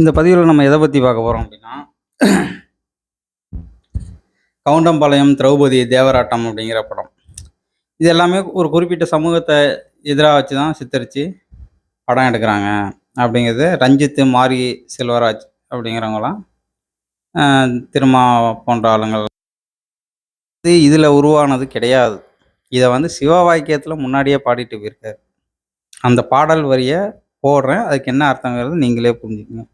இந்த பதிவில் நம்ம எதை பற்றி பார்க்க போகிறோம் அப்படின்னா கவுண்டம்பாளையம் திரௌபதி தேவராட்டம் அப்படிங்கிற படம். இது எல்லாமே ஒரு குறிப்பிட்ட சமூகத்தை எதிராக வச்சு தான் சித்தரித்து படம் எடுக்கிறாங்க. அப்படிங்கிறது ரஞ்சித்து மாரி செல்வராஜ் அப்படிங்கிறவங்களாம் திருமா போன்ற ஆளுங்கள். இது இதில் உருவானது கிடையாது. இதை வந்து சிவ வாக்கியத்தில் முன்னாடியே பாடிட்டு போயிருக்காரு. அந்த பாடல் வரியை போடுறேன். அதுக்கு என்ன அர்த்தங்கிறது நீங்களே புரிஞ்சுக்கணும்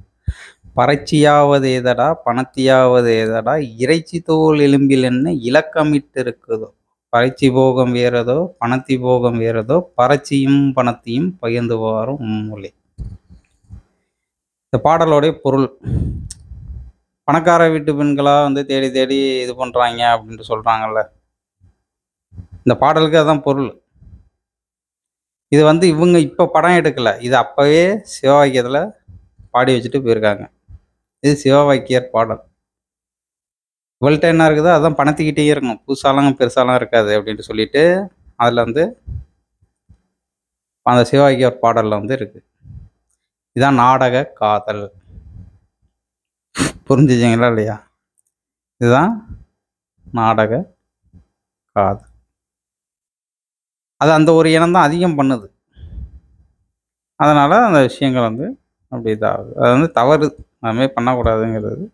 பறைச்சியாவது எதடா பணத்தியாவது எதடா இறைச்சி தோல் எலும்பில் என்ன இலக்கமிட்டு இருக்குதோ பறைச்சி போகம் வேறதோ பணத்தி போகம் வேறதோ பறைச்சியும் பணத்தையும் பகிர்ந்து வாரும் உம்மொழி இந்த பாடலோடைய பொருள் பணக்கார வீட்டு பெண்களாக வந்து தேடி தேடி இது பண்ணுறாங்க அப்படின்ட்டு சொல்கிறாங்கல்ல இந்த பாடலுக்கு அதுதான் பொருள். இது வந்து இவங்க இப்போ படம் எடுக்கல. இது அப்போவே சிவவாக்கியத்தில் பாடி வச்சுட்டு போயிருக்காங்க. இது சிவவாக்கியர் பாடல். இவள்கிட்ட என்ன இருக்குதோ அதான் பணத்துக்கிட்டே இருக்கும் புதுசாலாம் பெருசாலாம் இருக்காது அப்படின்ட்டு சொல்லிட்டு அதில் வந்து அந்த சிவவாக்கியர் பாடலில் வந்து இருக்கு. இதான் நாடக காதல். புரிஞ்சுச்சிங்களா இல்லையா? இதுதான் நாடக காதல். அது அந்த ஒரு இனம் தான் அதிகம் பண்ணுது. அதனால் அந்த விஷயங்கள் வந்து அப்படி இதாகுது அது வந்து தவறு. அதுமாரி பண்ணக்கூடாதுங்கிறது.